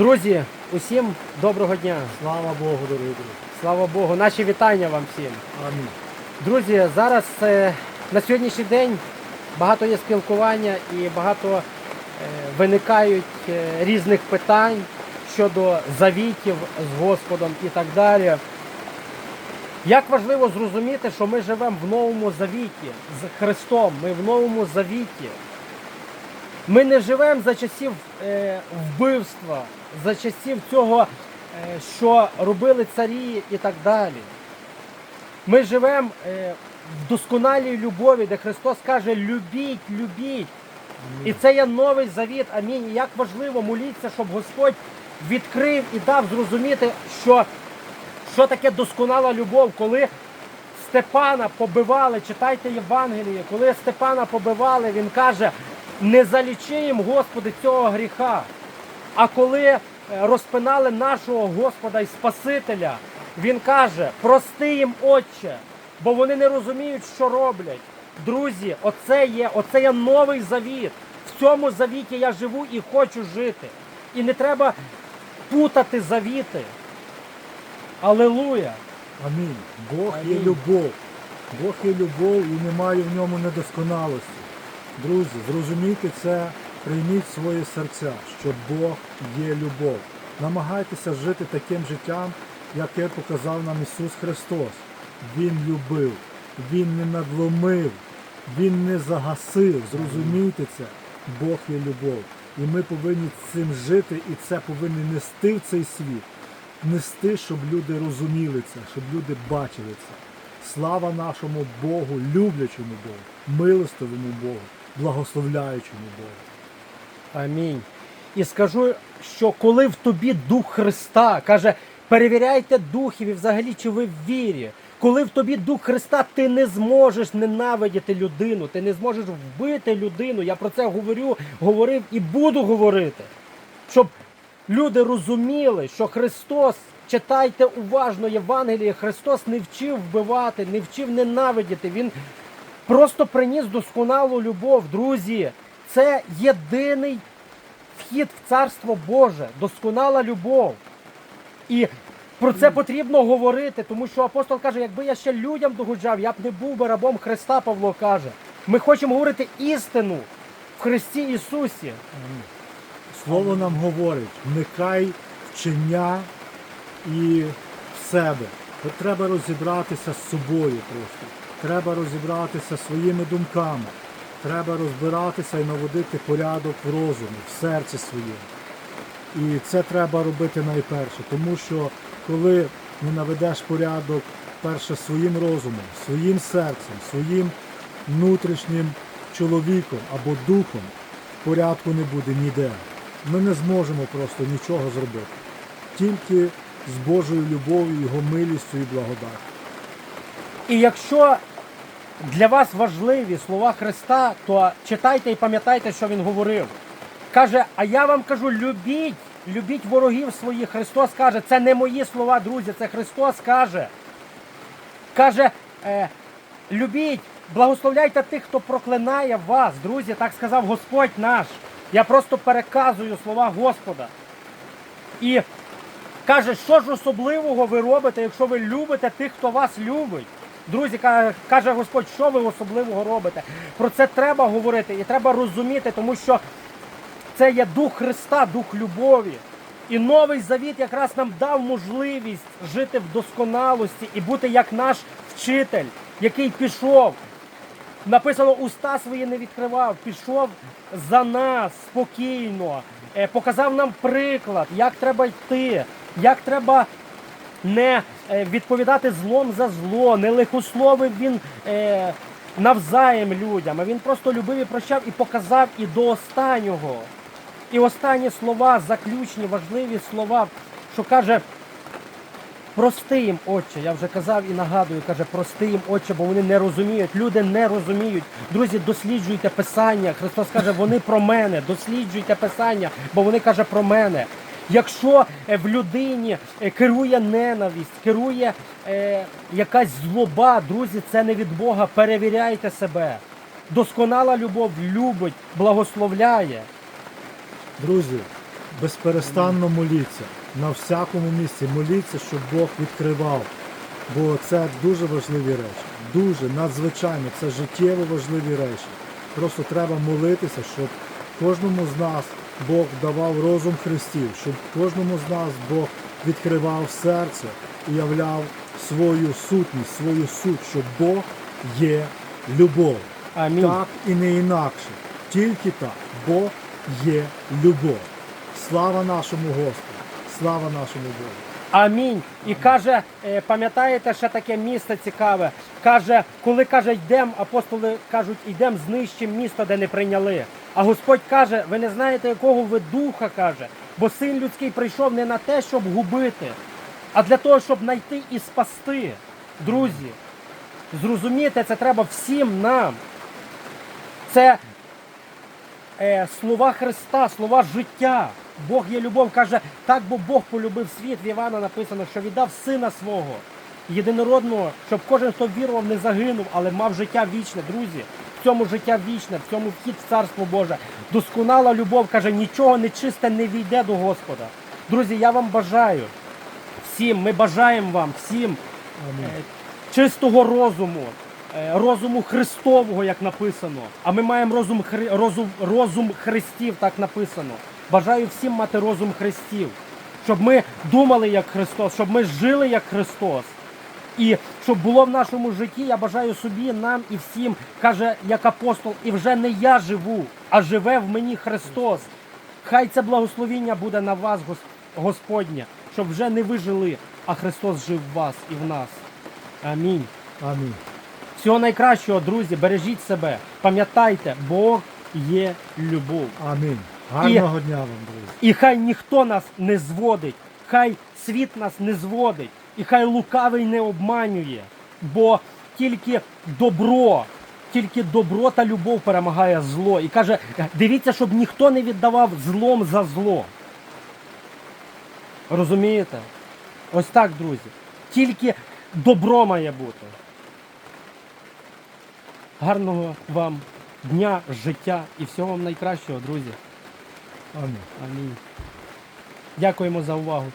Друзі, усім доброго дня. Слава Богу, дорогі друзі. Слава Богу, наші вітання вам всім. Амінь. Друзі, зараз е, на сьогоднішній день багато є спілкування і багато е, виникають е, різних питань щодо завітів з Господом і так далі. Як важливо зрозуміти, що ми живемо в новому завіті з Христом, ми в новому завіті. Ми не живемо за часів е, вбивства, за часів цього, е, що робили царі і так далі. Ми живемо е, в досконалій любові, де Христос каже: любіть, любіть. І це є новий завіт. Амінь. І як важливо моліться, щоб Господь відкрив і дав зрозуміти, що, що таке досконала любов, коли Степана побивали, читайте Євангеліє, коли Степана побивали, він каже: не залічи їм, Господи, цього гріха. А коли е, розпинали нашого Господа і Спасителя, він каже: прости їм, Отче, бо вони не розуміють, що роблять. Друзі, оце є, оце є новий завіт. В цьому завіті я живу і хочу жити. І не треба путати завіти. Алелуя! Амінь. Бог є любов. Бог є любов і немає в ньому недосконалості. Друзі, зрозумійте це, прийміть в своє серця, що Бог є любов. Намагайтеся жити таким життям, яке показав нам Ісус Христос. Він любив, Він не надломив, Він не загасив. Зрозумійте це. Бог є любов. І ми повинні цим жити, і це повинні нести в цей світ. Нести, щоб люди розуміли це, щоб люди бачили це. Слава нашому Богу, люблячому Богу, милостивому Богу, благословляючому Богу. Амінь. І скажу, що коли в тобі Дух Христа каже, перевіряйте духів і взагалі, чи ви в вірі. Коли в тобі Дух Христа, ти не зможеш ненавидіти людину, ти не зможеш вбити людину. Я про це говорю, говорив і буду говорити. Щоб люди розуміли, що Христос, читайте уважно Євангеліє, Христос не вчив вбивати, не вчив ненавидіти. Він просто приніс досконалу любов, друзі. Це єдиний вхід в Царство Боже, досконала любов. І про це потрібно говорити, тому що апостол каже, якби я ще людям догоджав, я б не був би рабом Христа, Павло каже. Ми хочемо говорити істину в Христі Ісусі. Слово нам говорить, вникай вчення і в себе. Треба розібратися з собою просто. Треба розібратися своїми думками. Треба розбиратися і наводити порядок в розумі, в серці своєму. І це треба робити найперше, тому що коли не наведеш порядок перше своїм розумом, своїм серцем, своїм внутрішнім чоловіком або духом, порядку не буде ніде. Ми не зможемо просто нічого зробити. Тільки з Божою любов'ю, Його милістю і благодаттю. І якщо для вас важливі слова Христа, то читайте і пам'ятайте, що Він говорив. Каже, а я вам кажу, любіть, любіть ворогів своїх. Христос каже, це не мої слова, друзі, це Христос каже. Каже, е, любіть, благословляйте тих, хто проклинає вас, друзі, так сказав Господь наш. Я просто переказую слова Господа. І каже, що ж особливого ви робите, якщо ви любите тих, хто вас любить. Друзі, каже Господь, що ви особливого робите? Про це треба говорити і треба розуміти, тому що це є дух Христа, дух любові. І новий завіт якраз нам дав можливість жити в досконалості і бути як наш вчитель, який пішов. Написано, уста свої не відкривав, пішов за нас спокійно, е, показав нам приклад, як треба йти, як треба не е, відповідати злом за зло, не лихословив він е, навзаєм людям, а він просто любив і прощав і показав і до останнього. І останні слова, заключні, важливі слова, що каже, прости їм, Отче. Я вже казав і нагадую, каже, прости їм, Отче, бо вони не розуміють. Люди не розуміють. Друзі, досліджуйте Писання. Христос каже, вони про мене. Досліджуйте Писання, бо вони каже про мене. Якщо е, в людині е, керує ненависть, керує е, якась злоба, друзі, це не від Бога. Перевіряйте себе. Досконала любов любить, благословляє. Друзі, безперестанно моліться. На всякому місці моліться, щоб Бог відкривав. Бо це дуже важливі речі. Дуже надзвичайно, це життєво важливі речі. Просто треба молитися, щоб кожному з нас Бог давав розум Христів, щоб кожному з нас Бог відкривав серце і являв свою сутність, свою суть, що Бог є любов. Амінь. Так і не інакше. Тільки так. Бог є любов. Слава нашому Господу! Слава нашому Богу! Амінь. І каже, е, пам'ятаєте, ще таке місце цікаве. Каже, коли каже, йдемо, апостоли кажуть, йдемо знищимо місто, де не прийняли. А Господь каже, ви не знаєте, якого ви духа каже, бо син людський прийшов не на те, щоб губити, а для того, щоб знайти і спасти. Друзі, зрозуміти, це треба всім нам. Це е, слова Христа, слова життя. Бог є любов, каже, так бо Бог полюбив світ. В Івана написано, що віддав сина свого, єдинородного, щоб кожен, хто вірував, не загинув, але мав життя вічне, друзі. В цьому життя вічне, в цьому вхід в царство Боже. Досконала любов каже, нічого нечисте не війде до Господа. Друзі, я вам бажаю всім, ми бажаємо вам всім Амінь. е, чистого розуму, е, розуму Христового, як написано. А ми маємо розум, Хри- розум, розум Христів, так написано. Бажаю всім мати розум Христів, щоб ми думали як Христос, щоб ми жили як Христос. І щоб було в нашому житті, я бажаю собі, нам і всім, каже як апостол, і вже не я живу, а живе в мені Христос. Хай це благословіння буде на вас, Гос- Господнє, щоб вже не ви жили, а Христос жив в вас і в нас. Амінь. Амінь. Всього найкращого, друзі, бережіть себе. Пам'ятайте, Бог є любов. Амінь. Гарного дня вам, друзі. І хай ніхто нас не зводить, хай світ нас не зводить, і хай лукавий не обманює, бо тільки добро, тільки добро та любов перемагає зло. І каже, дивіться, щоб ніхто не віддавав злом за зло. Розумієте? Ось так, друзі. Тільки добро має бути. Гарного вам дня, життя і всього вам найкращого, друзі. Амінь. Амінь. Дякуємо за увагу.